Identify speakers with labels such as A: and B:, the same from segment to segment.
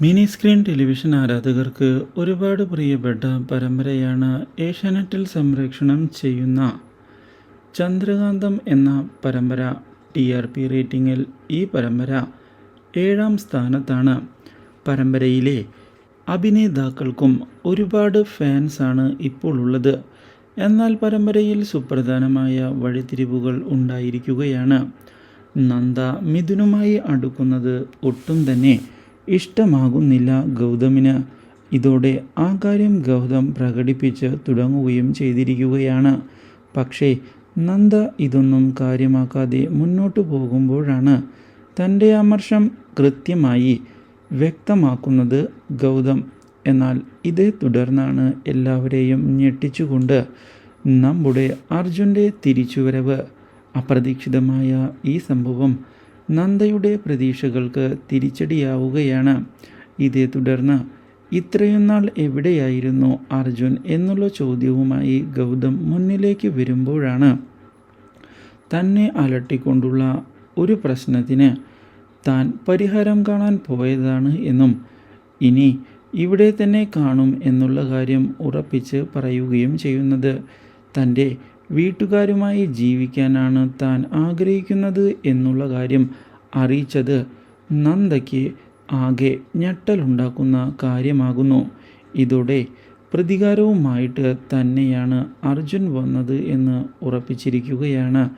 A: Mini screen television ആരാധകർക്ക് ഒരുപാട് പ്രിയപ്പെട്ട പരമ്പരയാണ് ഏഷ്യാനെറ്റിൽ സംരക്ഷണം ചെയ്യുന്ന ചന്ദ്രകാന്തം എന്ന പരമ്പര. ടി ആർ പി റേറ്റിംഗിൽ ഈ പരമ്പര ഏഴാം സ്ഥാനത്താണ്. പരമ്പരയിലെ അഭിനേതാക്കൾക്കും ഒരുപാട് ഫാൻസാണ് ഇപ്പോൾ ഉള്ളത്. എന്നാൽ പരമ്പരയിൽ സുപ്രധാനമായ വഴിത്തിരിവുകൾ ഉണ്ടായിരിക്കുകയാണ്. നന്ദ മിഥുനുമായി അടുക്കുന്നത് ഒട്ടും തന്നെ ഇഷ്ടമാകുന്നില്ല ഗൗതമിന്. ഇതോടെ ആ കാര്യം ഗൗതം പ്രകടിപ്പിച്ച് തുടങ്ങുകയും ചെയ്തിരിക്കുകയാണ്. പക്ഷേ നന്ദ ഇതൊന്നും കാര്യമാക്കാതെ മുന്നോട്ടു പോകുമ്പോഴാണ് തന്റെ അമർഷം കൃത്യമായി വ്യക്തമാക്കുന്നത് ഗൗതം. എന്നാൽ ഇതേ തുടർന്നാണ് എല്ലാവരെയും ഞെട്ടിച്ചുകൊണ്ട് നമ്മുടെ അർജുന്റെ തിരിച്ചുവരവ്. അപ്രതീക്ഷിതമായ ഈ സംഭവം നന്ദയുടെ പ്രതീക്ഷകൾക്ക് തിരിച്ചടിയാവുകയാണ്. ഇതേ തുടർന്ന് ഇത്രയും നാൾ എവിടെയായിരുന്നു അർജുൻ എന്നുള്ള ചോദ്യവുമായി ഗൗതം മുന്നിലേക്ക് വരുമ്പോഴാണ് തന്നെ അലട്ടിക്കൊണ്ടുള്ള ഒരു പ്രശ്നത്തിന് താൻ പരിഹാരം കാണാൻ പോയതാണ് എന്നും ഇനി ഇവിടെ തന്നെ കാണും എന്നുള്ള കാര്യം ഉറപ്പിച്ച് പറയുകയും ചെയ്യുന്നത് തന്റെ വീട്ടുകാരുമായി ജീവിക്കാനാണ് താൻ ആഗ്രഹിക്കുന്നത് എന്നുള്ള കാര്യം അറിയിച്ചത് നന്ദയ്ക്ക് ആകെ ഞെട്ടലുണ്ടാക്കുന്ന കാര്യമാകുന്നു. ഇതോടെ പ്രതികാരവുമായിട്ട് തന്നെയാണ് അർജുൻ വന്നത് എന്ന് ഉറപ്പിച്ചിരിക്കുകയാണ്.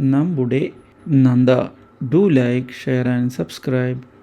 A: നമ്മുടെ Nanda do like share and subscribe.